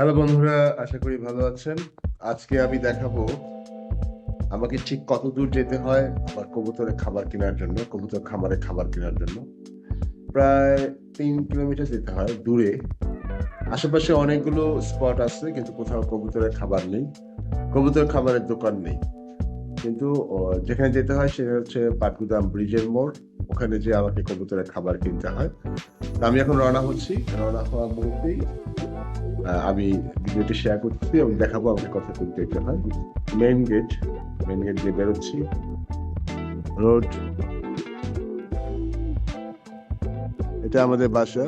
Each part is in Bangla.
হ্যালো বন্ধুরা, আশা করি ভালো আছেন। আজকে আমি দেখাবো আমাকে ঠিক কত দূর যেতে হয় আমার কবুতরের খাবার কেনার জন্য, কবুতর খামারে খাবার কেনার জন্য। প্রায় তিন কিলোমিটার যেতে হয় দূরে। আশেপাশে অনেকগুলো স্পট আছে, কিন্তু কোথাও কবুতরের খাবার নেই, কবুতর খাবারের দোকান নেই। কিন্তু যেখানে যেতে হয় সেটা হচ্ছে পাটগুদাম ব্রিজের মোড়। ওখানে যে আমাকে কবুতরের খাবার কিনতে হয়। তো আমি এখন রওনা হচ্ছি। রওনা হওয়ার মুহূর্তেই আমি ভিডিওটি শেয়ার করছি এবং দেখাবো আমাকে কত দূর যেতে হয়। মেইন গেট মেইন গেট দিয়ে বেরোচ্ছি। রোড এটা আমাদের বাসা।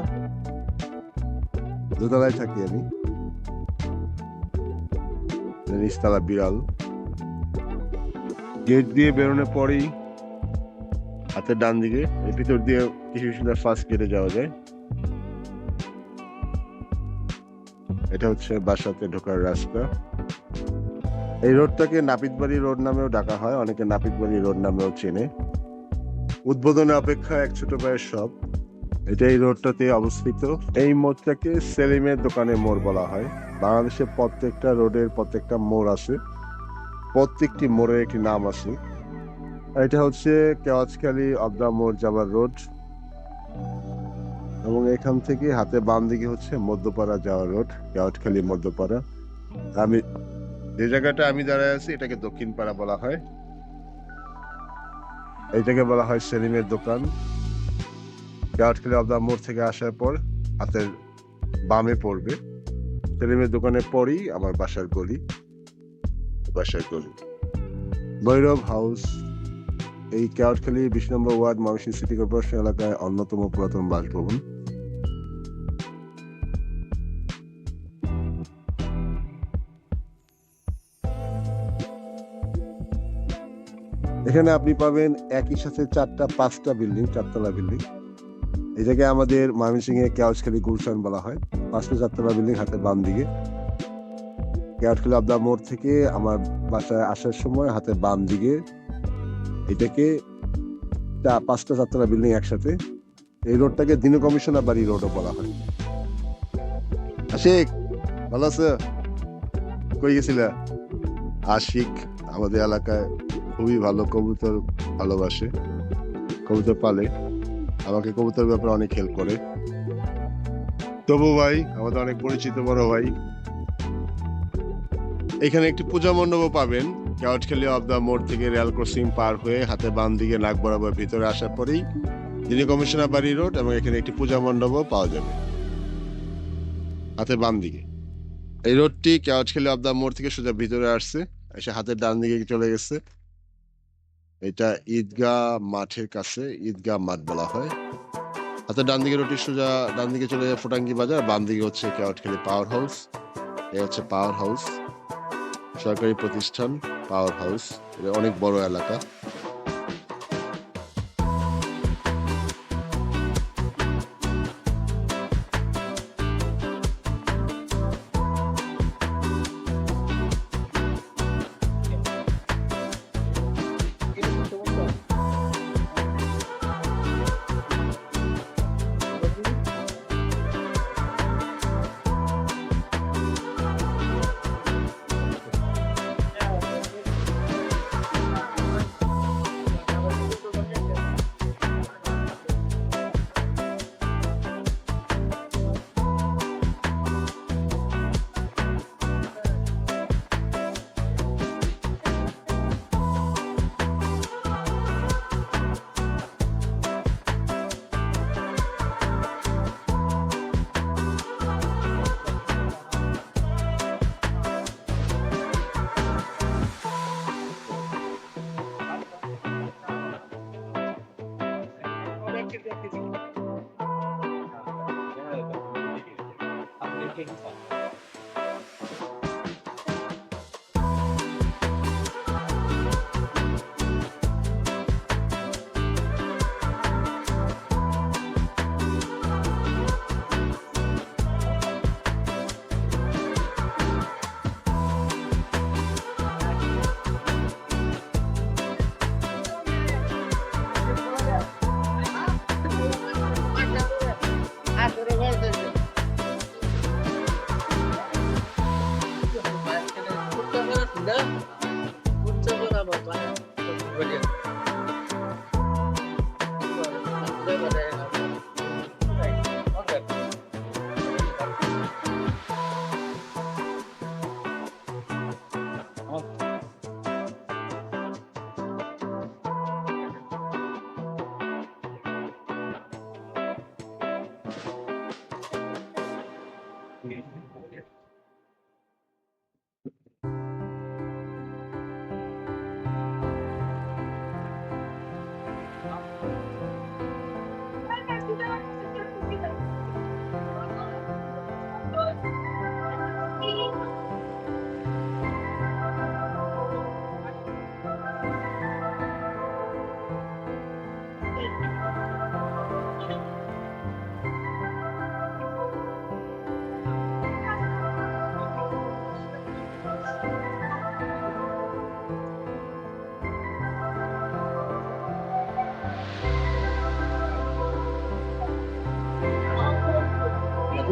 দোতলায় থাকি আমি। নিচতলা বিড়াল। গেট দিয়ে বেরোনোর পরেই হাতের ডান দিকে এর ভিতর দিয়ে কিছু সুন্দর ফার্স্ট গেটে যাওয়া যায়। এটা হচ্ছে বাসাতে ঢোকার রাস্তা। এই রোডটাকে নাপিতবাড়ি রোড নামেও ডাকা হয়, অনেকে নাপিতবাড়ি রোড নামেও চেনে। উদ্বোধনের অপেক্ষা এক ছোট ভাইয়ের সব এটা এই রোডটাতে অবস্থিত। এই মোড়টাকে সেলিমের দোকানের মোড় বলা হয়। বাংলাদেশে প্রত্যেকটা রোডের প্রত্যেকটা মোড় আছে। প্রত্যেকটি মোড়ের একটি নাম আছে। এটা হচ্ছে কেওয়াজখালী অবদা মোড় যাবার রোড। এবং এখান থেকে হাতে বাম দিকে হচ্ছে মধ্যপাড়া যাওয়ার রোড কেওয়াটখালী মধ্যপাড়া। আমি, যে জায়গাটা আমি দাঁড়ায় আছি, এটাকে দক্ষিণ পাড়া বলা হয়। এইটাকে বলা হয় সেলিমের দোকান। কেওয়াটখালী অবদা মোড় থেকে আসার পর হাতের বামে পড়বে। সেলিমের দোকানের পরই আমার বাসার গলি বাসার গলি। ভৈরব হাউস। এই কেওয়াটখালী বিশ নম্বর ওয়ার্ড ময়মনসিংহ সিটি কর্পোরেশন এলাকায় অন্যতম পুরাতন বাসভবন। এখানে আপনি পাবেন একই সাথে চারটা, পাঁচটা বিল্ডিং, চারতলা বিল্ডিং। এটাকে আমাদের ময়মনসিংহে কেওয়াজখালী গুলশান বলা হয়। পাঁচটা, চারতলা বিল্ডিং হাতে বাম দিকে। কেওয়াজখালী আবদা মোড় থেকে আমার বাসায় আসার সময় হাতে বাম দিকে। এটাকে পাঁচটা চারতলা বিল্ডিং একসাথে, এই রোডটাকে দিন কমিশনার বাড়ি রোডও বলা হয়। আশিক, ভালো আছে? কই গেছিলা? আশিক আমাদের এলাকায় খুবই ভালো কবুতর ভালোবাসে, কবুতর পালে। আমাকে কবুতর ব্যাপারে অনেক হেল্প করে। তবু ভাই, আমাদের অনেক পরিচিত বড় ভাই। এখানে একটি পূজা মণ্ডপও পাবেন। কেওয়াটখালী অফ দ্য মোড় থেকে রেল ক্রসিং পার হয়ে হাতে বাম দিকে নাক বরাবর ভিতরে আসার পরেই দিনী কমিশনার বাড়ি রোড এবং এখানে একটি পূজা মণ্ডপও পাওয়া যাবে। হাতে বাম দিকে। এই রোডটি কেওয়াটখালী অফ দ্য মোড় থেকে সোজা ভিতরে আসছে, এসে হাতের ডান দিকে চলে গেছে। এটা ঈদগাহ মাঠের কাছে, ঈদগাহ মাঠ বলা হয়। হাতের ডান দিকে রোডটি সোজা, ডান দিকে চলে যায় ফোটাঙ্গি বাজার, বাম দিকে হচ্ছে কেওয়াটখালী পাওয়ার হাউস এ হচ্ছে পাওয়ার হাউস সরকারি প্রতিষ্ঠান পাওয়ার হাউস এটা অনেক বড় এলাকা। talking.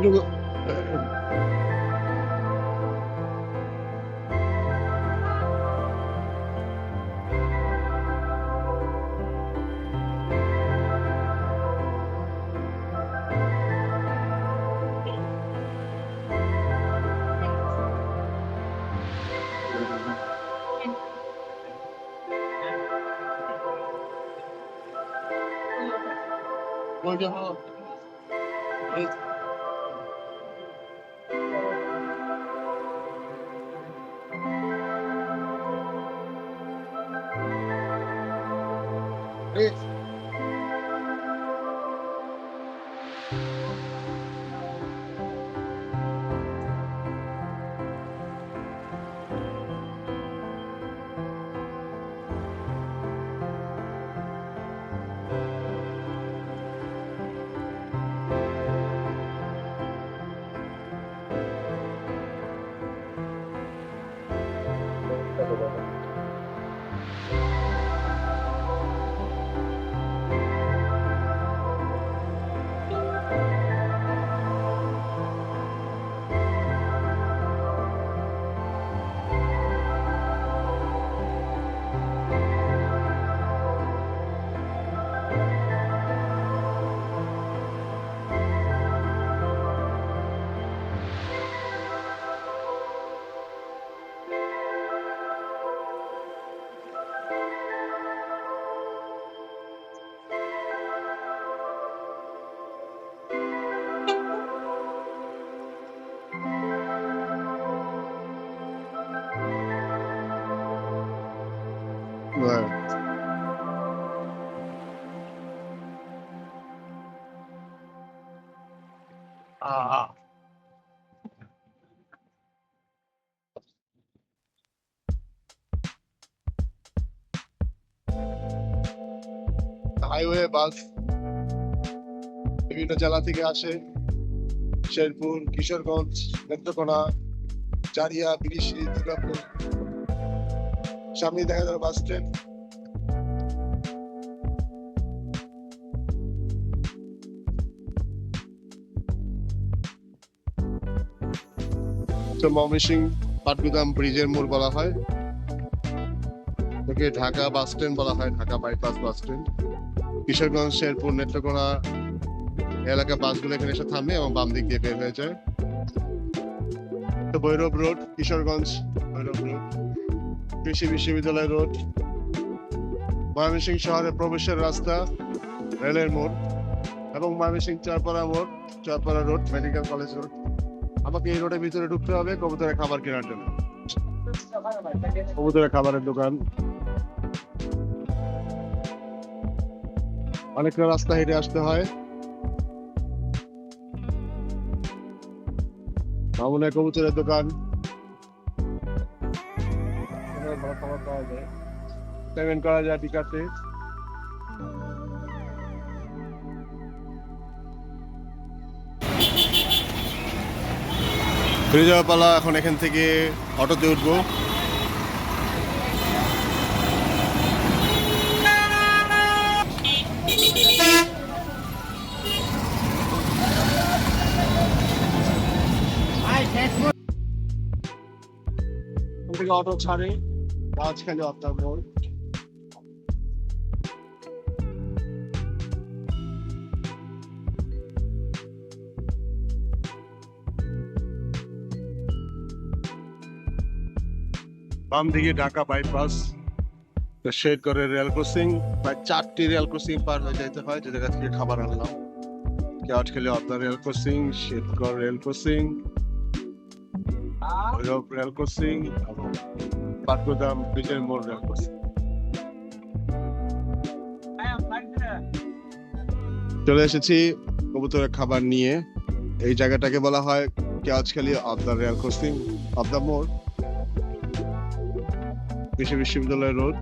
这个嗯。嗯。嗯。嗯 Peace. হাইওয়ে বাস বিভিন্ন জেলা থেকে আসে। শেরপুর, কিশোরগঞ্জ নেত্রকোনা চারিয়া বিরিশি দুর্গাপুর। সামনে দেখা যাবে বাস স্ট্যান্ড। ময়মনসিং পাটগুদাম ব্রিজের মোড় বলা হয়। ঢাকা বাস স্ট্যান্ড বলা হয়, Dhaka bypass bus stand. Kishoreganj, Sherpur, Netrokona এলাকা বাসগুলো এখানে এসে থামে এবং বাম দিক দিয়ে বের হয়ে যায়। ভৈরব রোড, কিশোরগঞ্জ, ভৈরব রোড, কৃষি বিশ্ববিদ্যালয় রোড, ময়মনসিংহ শহরের প্রবেশের রাস্তা, রেলের মোড় এবং ময়মনসিংহ চারপাড়া মোড়, Charpara road, medical college road. আমাকে এই রোডের ভিতরে ঢুকতে হবে, কবুতরের খাবার কেনার জন্য। কবুতরের খাবারের দোকান। অনেকটা রাস্তা হেঁটে আসতে হয়। মামুনের কবুতরের দোকান। ভালো খাবার পাওয়া যায়। পেমেন্ট করা যায় বিকাশে ফিরে যাওয়া পালা, এখন এখান থেকে অটোতে উঠবো। থেকে অটো ছাড়ে রাজখালি অত্যার মোড়। বাম দিকে ঢাকা বাইপাস শেড করে রেল ক্রসিং, প্রায় চারটি রেল ক্রসিং পার হয়ে যেতে হয়, যে জায়গা থেকে খাবার আনলাম। কেওয়াট খেলে অত্যার রেল ক্রসিং শেডগড় রেল ক্রসিং রেল ক্রসিং এবং ব্রিজের মোড় রেল চলে এসেছি কবুতরের খাবার নিয়ে। এই জায়গাটাকে বলা হয় Kewatkhali of the rail crossing of the মোড়। কৃষি বিশ্ববিদ্যালয় রোড।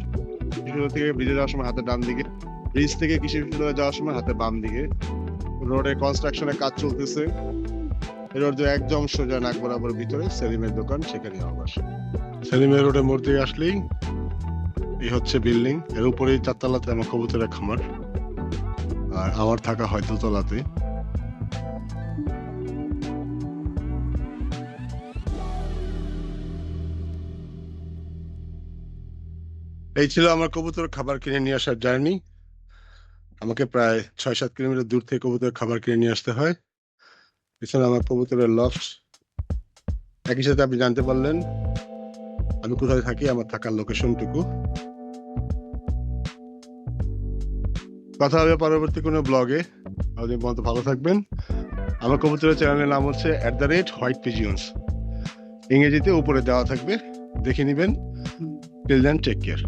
বিশ্ববিদ্যালয় থেকে ব্রিজে যাওয়ার সময় হাতে ডান দিকে। ব্রিজ থেকে কৃষি বিশ্ববিদ্যালয়ে যাওয়ার সময় হাতে বাম দিকে। রোডে কনস্ট্রাকশনের কাজ চলতেছে। রোড একদম সোজা নাক বরাবর ভিতরে সেলিমের দোকান সেখানে আমার সেলিমের রোডে মোড় দিয়ে আসলেই এই হচ্ছে বিল্ডিং। এর উপরেই চারতলাতে আমার কবুতরের খামার। আর আমার থাকা হয় দোতলাতে। এই ছিল আমার কবুতর খাবার কিনে নিয়ে আসার জার্নি। আমাকে প্রায় ছয় সাত কিলোমিটার দূর থেকে কবুতর খাবার কিনে নিয়ে আসতে হয়। পিছনে আমার কবুতরের লফট একই সাথে আপনি জানতে পারলেন, আমি কোথায় থাকি, আমার থাকার লোকেশনটুকু কথা হবে পরবর্তী কোনো ব্লগে ততদিন পর্যন্ত ভালো থাকবেন। আমার কবুতরের চ্যানেলের নাম হচ্ছে at the rate white pigeons ইংরেজিতে উপরে দেওয়া থাকবে, দেখে নেবেন। Till then take care